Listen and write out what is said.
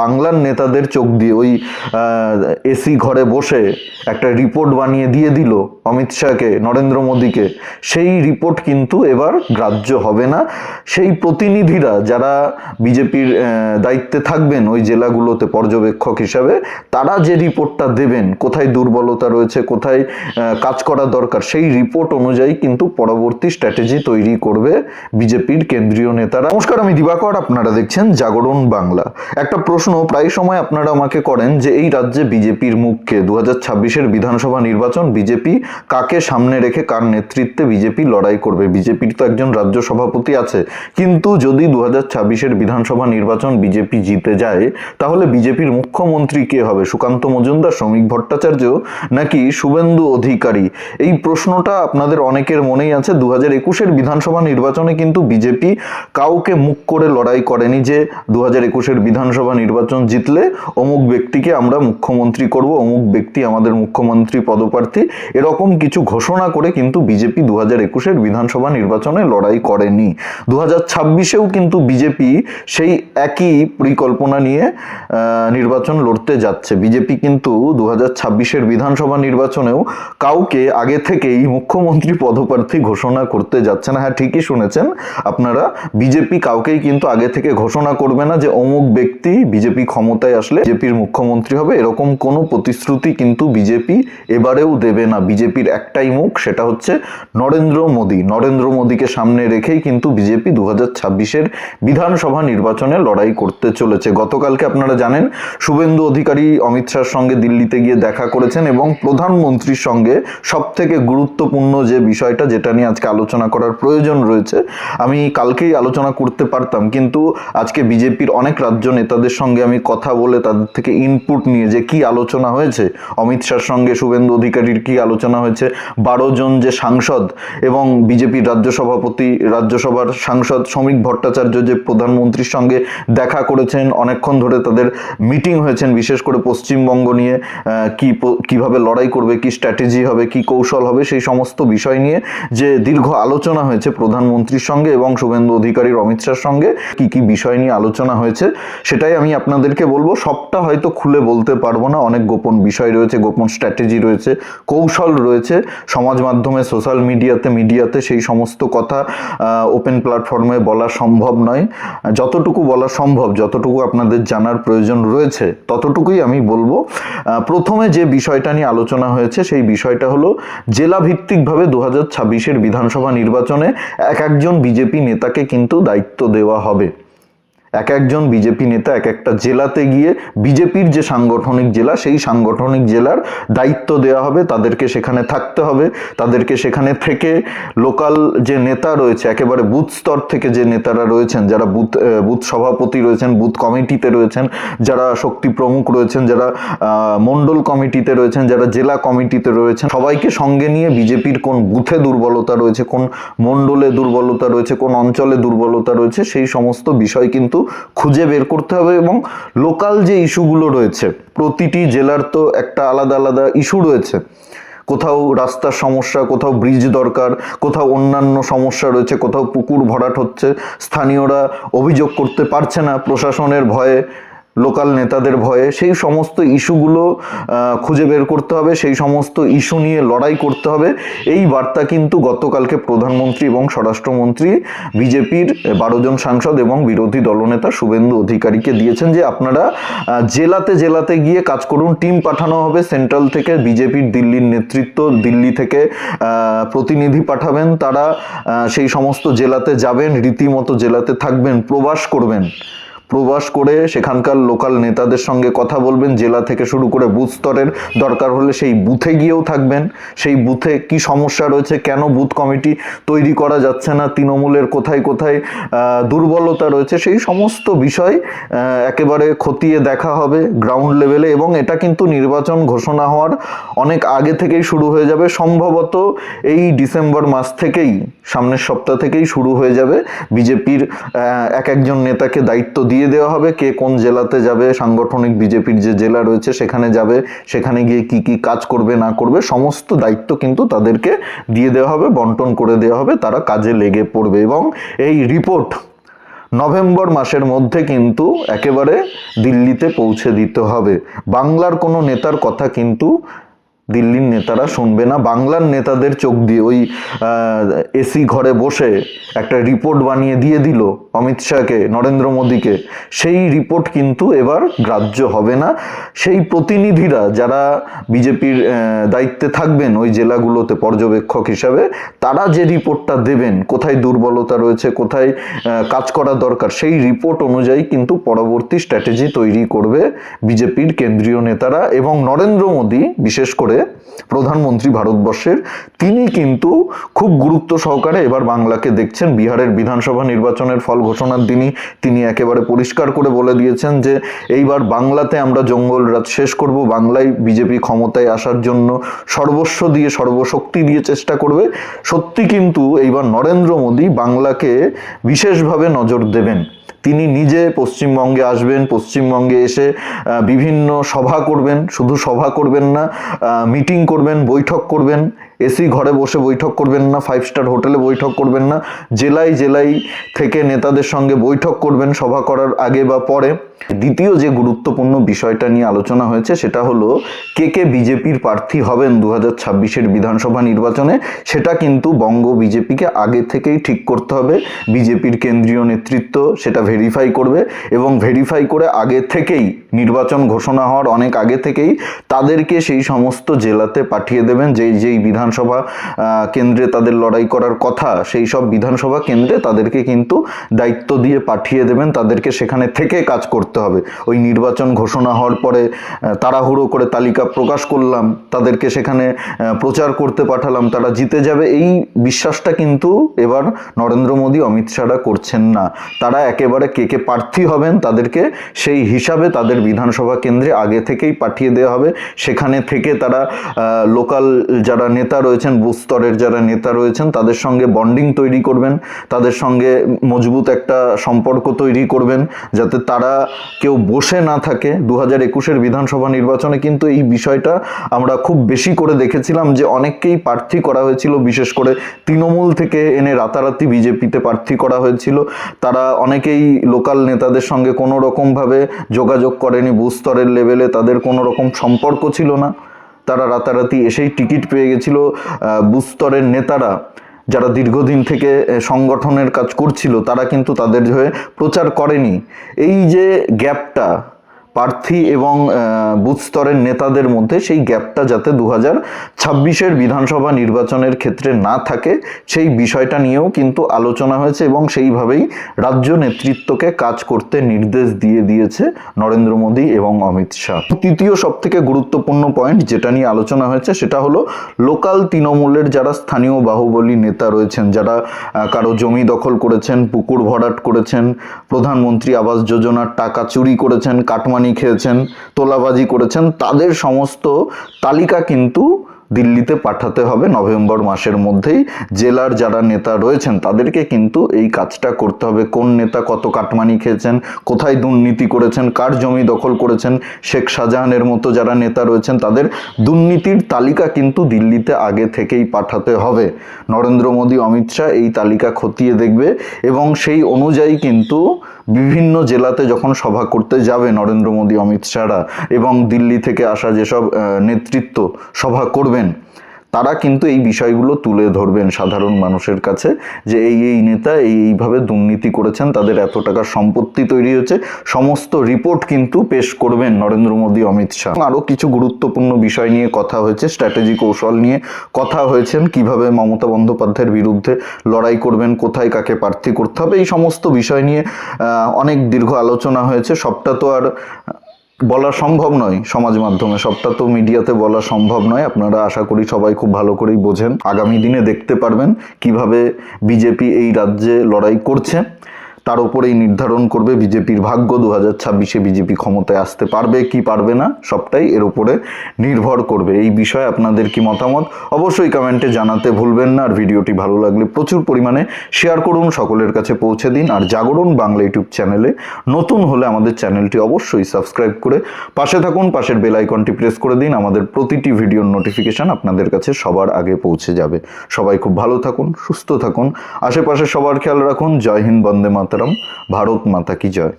বাংলার নেতাদের চোখ দিয়ে ওই এসি ঘরে বসে একটা রিপোর্ট বানিয়ে দিয়ে দিল অমিত শাহকে, নরেন্দ্র মোদীকে। সেই রিপোর্ট কিন্তু এবার গ্রাহ্য হবে না। সেই প্রতিনিধিরা যারা বিজেপির দায়িত্বে থাকবেন ওই জেলাগুলোতে পর্যবেক্ষক হিসাবে, তারা যে রিপোর্টটা দেবেন, কোথায় দুর্বলতা রয়েছে, কোথায় কাজ করা দরকার, সেই রিপোর্ট অনুযায়ী কিন্তু পরবর্তী স্ট্র্যাটেজি তৈরি করবে বিজেপির কেন্দ্রীয় নেতারা। নমস্কার, আমি দিবাকর, আপনারা দেখছেন জাগরণ বাংলা। একটা প্রশ্ন প্রায় সময় আপনারা আমাকে করেন যে এই রাজ্যে বিজেপির মুখকে দু হাজার বিধানসভা নির্বাচন বিজেপি কাকে সামনে রেখে কার নেতৃত্বে বিজেপি লড়াই করবে? বিজেপির তো একজন রাজ্য সভাপতি আছে। কিন্তু যদি দু হাজার বিধানসভা নির্বাচন বিজেপি জিতে যায়, তাহলে বিজেপির মুখ্যমন্ত্রী কে হবে? সুকান্ত মজুমদার, শ্রমিক ভট্টাচার্য নাকি শুভেন্দু অধিকারী? এই প্রশ্নটা আপনাদের অনেকের মনেই আছে। দু হাজার একুশের বিধানসভা নির্বাচনে কিন্তু বিজেপি কাউকে মুখ করে লড়াই করেনি যে দু হাজার একুশের বিধানসভা নির্বাচন জিতলে অমুক ব্যক্তিকে আমরা মুখ্যমন্ত্রী করব, অমুক ব্যক্তি আমাদের মুখ্যমন্ত্রী পদপ্রার্থী। এরকম কিছু ঘোষণা করে কিন্তু বিজেপি দু হাজার একুশের বিধানসভা নির্বাচনে লড়াই করেনি। দু হাজার ছাব্বিশেও কিন্তু বিজেপি সেই একই পরিকল্পনা নিয়ে নির্বাচন লড়তে যাচ্ছে। বিজেপি কিন্তু দু হাজার ছাব্বিশের বিধানসভা নির্বাচনেও কাউকে আগে থেকেই মুখ্যমন্ত্রী পদপ্রার্থী ঘোষণা করতে যাচ্ছে না। হ্যাঁ ঠিকই শুনেছেন আপনারা, বিজেপি কাউকেই কিন্তু আগে থেকে ঘোষণা করবে না যে অমুক ব্যক্তি বিজেপি ক্ষমতায় আসলে বিজেপির মুখ্যমন্ত্রী হবে, এরকম কোনো প্রতিশ্রুতি কিন্তু বিজেপি এবারেও দেবে না। বিজেপির একটাই মুখ, সেটা হচ্ছে নরেন্দ্র মোদী। নরেন্দ্র মোদীকে সামনে রেখেই কিন্তু বিজেপি দু হাজার ছাব্বিশের বিধানসভা নির্বাচনে লড়াই করতে চলেছে। গতকালকে আপনারা জানেন, শুভেন্দু অধিকারী অমিত শাহর সঙ্গে দিল্লিতে গিয়ে দেখা করেছেন এবং প্রধানমন্ত্রীর সঙ্গে সব থেকে গুরুত্বপূর্ণ যে বিষয়টা, যেটা নিয়ে আজকে আলোচনা করার প্রয়োজন রয়েছে। আমি কালকেই আলোচনা করতে পারতাম, কিন্তু আজকে বিজেপির অনেক রাজ্য নেতাদের সঙ্গে আমি কথা বলে তাদের থেকে ইনপুট নিয়ে যে কি আলোচনা হয়েছে, অমিত শাহর সঙ্গে শুভেন্দু অধিকারীর কি আলোচনা হয়েছে, বারো জন যে সাংসদ এবং বিজেপির রাজ্য সভাপতি, রাজ্যসভার সাংসদ শ্রমিক ভট্টাচার্য যে প্রধানমন্ত্রীর সঙ্গে দেখা করেছেন, অনেকক্ষণ ধরে তাদের মিটিং হয়েছেন, বিশেষ করে পশ্চিমবঙ্গ নিয়ে কি কীভাবে লড়াই করবে, কি স্ট্র্যাটেজি হবে, কি কৌশল হবে, সেই সমস্ত বিষয় নিয়ে যে দীর্ঘ আলোচনা হয়েছে প্রধানমন্ত্রীর সঙ্গে এবং শুভেন্দু অধিকারীর অমিত শাহর সঙ্গে, কি কি বিষয় নিয়ে আলোচনা হয়েছে, সেটাই আমি আপনাদেরকে বলব, সবটা হয়তো খুলে বলতে পারব না। অনেক গোপন বিষয় রয়েছে, গোপন স্ট্র্যাটেজি রয়েছে, কৌশল রয়েছে। সমাজ মাধ্যমে সোশ্যাল মিডিয়াতে মিডিয়াতে সেই সমস্ত কথা ওপেন প্ল্যাটফর্মে বলা সম্ভব নয়। যতটুকু বলা সম্ভব, যতটুকু আপনাদের জানার প্রয়োজন রয়েছে, ততটুকুই আমি বলব। প্রথমে যে বিষয়টা নিয়ে আলোচনা হয়েছে, সেই বিষয়টা হলো জেলা ভিত্তিকভাবে দু হাজার ছাব্বিশের বিধানসভা নির্বাচনে এক একজন বিজেপি নেতাকে কিন্তু দায়িত্ব দেওয়া হবে। এক একজন বিজেপি নেতা এক একটা জেলাতে গিয়ে বিজেপির যে সাংগঠনিক জেলা, সেই সাংগঠনিক জেলার দায়িত্ব দেওয়া হবে, তাদেরকে সেখানে থাকতে হবে, তাদেরকে সেখানে থেকে লোকাল যে নেতা রয়েছে, একেবারে বুথ স্তর থেকে যে নেতারা রয়েছেন, যারা বুথ বুথ সভাপতি রয়েছেন, বুথ কমিটিতে রয়েছেন, যারা শক্তি প্রমুখ রয়েছেন, যারা মণ্ডল কমিটিতে রয়েছেন, যারা জেলা কমিটিতে রয়েছেন, সবাইকে সঙ্গে নিয়ে বিজেপির কোন বুথে দুর্বলতা রয়েছে, কোন মণ্ডলে দুর্বলতা রয়েছে, কোন অঞ্চলে দুর্বলতা রয়েছে, সেই সমস্ত বিষয় কিন্তু খুঁজে বের করতে হবে এবং লোকাল যে ইস্যুগুলো রয়েছে, প্রতিটি জেলার তো একটা আলাদা আলাদা ইস্যু রয়েছে। কোথাও রাস্তার সমস্যা, কোথাও ব্রিজ দরকার, কোথাও অন্যান্য সমস্যা রয়েছে, কোথাও পুকুর ভরাট হচ্ছে, স্থানীয়রা অভিযোগ করতে পারছে না প্রশাসনের ভয়ে। লোকাল নেতাদের ভয়ে সেই সমস্ত ইস্যুগুলো খুঁজে বের করতে হবে, সেই সমস্ত ইস্যু নিয়ে লড়াই করতে হবে। এই বার্তা কিন্তু গতকালকে প্রধানমন্ত্রী এবং স্বরাষ্ট্রমন্ত্রী, বিজেপির বারো জন সাংসদ এবং বিরোধী দলনেতা শুভেন্দু অধিকারীকে দিয়েছেন যে আপনারা জেলাতে জেলাতে গিয়ে কাজ করুন। টিম পাঠানো হবে, সেন্ট্রাল থেকে বিজেপির দিল্লির নেতৃত্ব, দিল্লি থেকে প্রতিনিধি পাঠাবেন তারা সেই সমস্ত জেলাতে যাবেন, রীতিমতো জেলাতে থাকবেন, প্রবাস করবেন। প্রবাস করে সেখানকার লোকাল নেতাদের সঙ্গে কথা বলবেন, জেলা থেকে শুরু করে বুথ স্তরের দরকার হলে সেই বুথে গিয়েও থাকবেন। সেই বুথে কি সমস্যা রয়েছে, কেন বুথ কমিটি তৈরি করা যাচ্ছে না, তৃণমূলের কোথায় কোথায় দুর্বলতা রয়েছে, সেই সমস্ত বিষয় একেবারে খতিয়ে দেখা হবে গ্রাউন্ড লেভেলে এবং এটা কিন্তু নির্বাচন ঘোষণা হওয়ার অনেক আগে থেকেই শুরু হয়ে যাবে। সম্ভবত এই ডিসেম্বর মাস থেকেই। সামনের সপ্তাহ থেকেই শুরু হয়ে যাবে। বিজেপির এক একজন নেতাকে দায়িত্ব দিয়ে দেওয়া হবে, কে কোন জেলাতে যাবে, সাংগঠনিক বিজেপির যে জেলা রয়েছে সেখানে যাবে, সেখানে গিয়ে কি কি কাজ করবে, না করবে, সমস্ত দায়িত্ব কিন্তু তাদেরকে দিয়ে দেওয়া হবে, বন্টন করে দেওয়া হবে, তারা কাজে লেগে পড়বে। এবং এই রিপোর্ট নভেম্বর মাসের মধ্যে কিন্তু একেবারে দিল্লিতে পৌঁছে দিতে হবে। বাংলার কোনো নেতার কথা কিন্তু দিল্লির নেতারা শুনবে না, বাংলার নেতাদের চোখ দিয়ে ওই এসি ঘরে বসে একটা রিপোর্ট বানিয়ে দিয়ে দিল অমিত শাহকে, নরেন্দ্র মোদীকে। সেই রিপোর্ট কিন্তু এবার গ্রাহ্য হবে না। সেই প্রতিনিধিরা যারা বিজেপির দায়িত্বে থাকবেন ওই জেলাগুলোতে পর্যবেক্ষক হিসাবে, তারা যে রিপোর্টটা দেবেন, কোথায় দুর্বলতা রয়েছে, কোথায় কাজ করা দরকার, সেই রিপোর্ট অনুযায়ী কিন্তু পরবর্তী স্ট্র্যাটেজি তৈরি করবে বিজেপির কেন্দ্রীয় নেতারা এবং নরেন্দ্র মোদী, বিশেষ করে প্রধানমন্ত্রী ভারতবর্ষের, তিনি কিন্তু খুব গুরুত্ব সহকারে এবার বাংলাকে দেখছেন। বিহারের বিধানসভা নির্বাচনের ফল ঘোষণার দিনই তিনি একেবারে পরিষ্কার করে বলে দিয়েছেন যে, এইবার বাংলাতে আমরা জঙ্গল রাজ শেষ করব, বাংলায় বিজেপি ক্ষমতায় আসার জন্য সর্বস্ব দিয়ে সর্বশক্তি দিয়ে চেষ্টা করবে। সত্যি কিন্তু এইবার নরেন্দ্র মোদী বাংলাকে বিশেষভাবে নজর দেবেন। তিনি নিজে পশ্চিমবঙ্গে আসবেন, পশ্চিমবঙ্গে এসে বিভিন্ন সভা করবেন। শুধু সভা করবেন না মিটিং করবেন, বৈঠক করবেন। এসি ঘরে বসে বৈঠক করবেন না ফাইভ স্টার হোটেলে বৈঠক করবেন না, জেলায় জেলায় থেকে নেতাদের সঙ্গে বৈঠক করবেন সভা করার আগে বা পরে। দ্বিতীয় যে গুরুত্বপূর্ণ বিষয়টা নিয়ে আলোচনা হয়েছে সেটা হলো, কে কে বিজেপির প্রার্থী হবেন দু হাজার বিধানসভা নির্বাচনে, সেটা কিন্তু বঙ্গ বিজেপিকে আগে থেকেই ঠিক করতে হবে। বিজেপির কেন্দ্রীয় নেতৃত্ব সেটা ভেরিফাই করবে এবং ভেরিফাই করে আগে থেকেই নির্বাচন ঘোষণা হওয়ার অনেক আগে থেকেই তাদেরকে সেই সমস্ত জেলাতে পাঠিয়ে দেবেন, যেই যেই বিধানসভা কেন্দ্রে তাদের লড়াই করার কথা, সেই সব বিধানসভা কেন্দ্রে তাদেরকে কিন্তু দায়িত্ব দিয়ে পাঠিয়ে দেবেন, তাদেরকে সেখানে থেকে কাজ করতে হবে। ওই নির্বাচন ঘোষণা হওয়ার পরে তাড়াহুড়ো করে তালিকা প্রকাশ করলাম, তাদেরকে সেখানে প্রচার করতে পাঠালাম, তারা জিতে যাবে, এই বিশ্বাসটা কিন্তু এবার নরেন্দ্র মোদী, অমিত শাহরা করছেন না। তারা একেবারে কে কে প্রার্থী হবেন, তাদেরকে সেই হিসাবে তাদের বিধানসভা কেন্দ্রে আগে থেকেই পাঠিয়ে দেওয়া হবে। সেখানে থেকে তারা লোকাল যারা নেতা রয়েছেন, বুথ স্তরের যারা নেতা রয়েছেন, তাদের সঙ্গে বন্ডিং তৈরি করবেন, তাদের সঙ্গে মজবুত একটা সম্পর্ক তৈরি করবেন, যাতে তারা কেউ বসে না থাকে। দু হাজার একুশের বিধানসভা নির্বাচনে কিন্তু এই বিষয়টা আমরা খুব বেশি করে দেখেছিলাম যে অনেককেই প্রার্থী করা হয়েছিল, বিশেষ করে তৃণমূল থেকে এনে রাতারাতি বিজেপিতে প্রার্থী করা হয়েছিল। তারা অনেকেই লোকাল নেতাদের সঙ্গে কোনো রকমভাবে যোগাযোগ করেনি, বুথ স্তরের লেভেলে তাদের কোনো রকম সম্পর্ক ছিল না। তারা রাতারাতি এসেই টিকিট পেয়ে গেছিল বুস্তরের নেতারা। যারা দীর্ঘদিন থেকে সংগঠনের কাজ করছিল, তারা কিন্তু তাদের হয়ে প্রচার করেনি। এই যে গ্যাপটা প্রার্থী এবং বুথ স্তরের নেতাদের মধ্যে সেই গ্যাপটা যাতে দু হাজার ছাব্বিশের বিধানসভা নির্বাচনের ক্ষেত্রে না থাকে, সেই বিষয়টা নিয়েও কিন্তু আলোচনা হয়েছে এবং সেইভাবেই রাজ্য নেতৃত্বকে কাজ করতে নির্দেশ দিয়ে দিয়েছে নরেন্দ্র মোদী এবং অমিত শাহ। তৃতীয় সব থেকে গুরুত্বপূর্ণ পয়েন্ট যেটা নিয়ে আলোচনা হয়েছে সেটা হলো লোকাল তৃণমূলের যারা স্থানীয় বাহুবলী নেতা রয়েছেন, যারা কারও জমি দখল করেছেন, পুকুর ভরাট করেছেন, প্রধানমন্ত্রী আবাস যোজনার টাকা চুরি করেছেন, কাটমানি খেয়েছেন, তোলাবাজি করেছেন, তাদের সমস্ত তালিকা কিন্তু দিল্লিতে পাঠাতে হবে নভেম্বর মাসের মধ্যেই। জেলার যারা নেতা রয়েছেন, তাদেরকে কিন্তু এই কাজটা করতে হবে। কোন নেতা কত কাটমানি খেয়েছেন, কোথায় দুর্নীতি করেছেন, কার জমি দখল করেছেন, শেখ শাহজাহানের মতো যারা নেতা রয়েছেন, তাদের দুর্নীতির তালিকা কিন্তু দিল্লিতে আগে থেকেই পাঠাতে হবে। নরেন্দ্র মোদী, অমিত শাহ এই তালিকা খতিয়ে দেখবে এবং সেই অনুযায়ী কিন্তু বিভিন্ন জেলাতে যখন সভা করতে যাবে নরেন্দ্র মোদী, অমিত শাহরা এবং দিল্লি থেকে আসা যেসব নেতৃত্ব সভা করবেন তারা কিন্তু এই বিষয়গুলো তুলে ধরবেন সাধারণ মানুষের কাছে যে এই এই নেতা এই, এইভাবে দুর্নীতি করেছেন, তাদের এত টাকার সম্পত্তি তৈরি হয়েছে, সমস্ত রিপোর্ট কিন্তু পেশ করবেন নরেন্দ্র মোদী, অমিত শাহ। আরও কিছু গুরুত্বপূর্ণ বিষয় নিয়ে কথা হয়েছে স্ট্র্যাটেজি কৌশল নিয়ে কথা হয়েছেন, কীভাবে মমতা বন্দ্যোপাধ্যায়ের বিরুদ্ধে লড়াই করবেন, কোথায় কাকে প্রার্থী করতে হবে, এই সমস্ত বিষয় নিয়ে অনেক দীর্ঘ আলোচনা হয়েছে, সবটা তো আর বলা সম্ভব নয় সমাজ মাধ্যমে। সবটা তো মিডিয়াতে বলা সম্ভব নয়। আপনারা আশা করি সবাই খুব ভালো করেই বোঝেন। আগামী দিনে দেখতে পারবেন কীভাবে বিজেপি এই রাজ্যে লড়াই করছে। তার উপরেই নির্ধারণ করবে বিজেপির ভাগ্য দু হাজার ছাব্বিশে বিজেপি ক্ষমতায় আসতে পারবে কি পারবে না, সবটাই এর উপরে নির্ভর করবে। এই বিষয়ে আপনাদের কি মতামত? অবশ্যই কমেন্টে জানাতে ভুলবেন না। আর ভিডিওটি ভালো লাগলে প্রচুর পরিমাণে শেয়ার করুন, সকলের কাছে পৌঁছে দিন। আর জাগরণ বাংলা ইউটিউব চ্যানেলে নতুন হলে আমাদের চ্যানেলটি অবশ্যই সাবস্ক্রাইব করে পাশে থাকুন, পাশের বেল আইকনটি প্রেস করে দিন। আমাদের প্রতিটি ভিডিওর নোটিফিকেশন আপনাদের কাছে সবার আগে পৌঁছে যাবে। সবাই খুব ভালো থাকুন, সুস্থ থাকুন। আশেপাশে সবার খেয়াল রাখুন। জয় হিন্দ, বন্দে মাতরম। মাতারাম ভারত মাতা কি জয়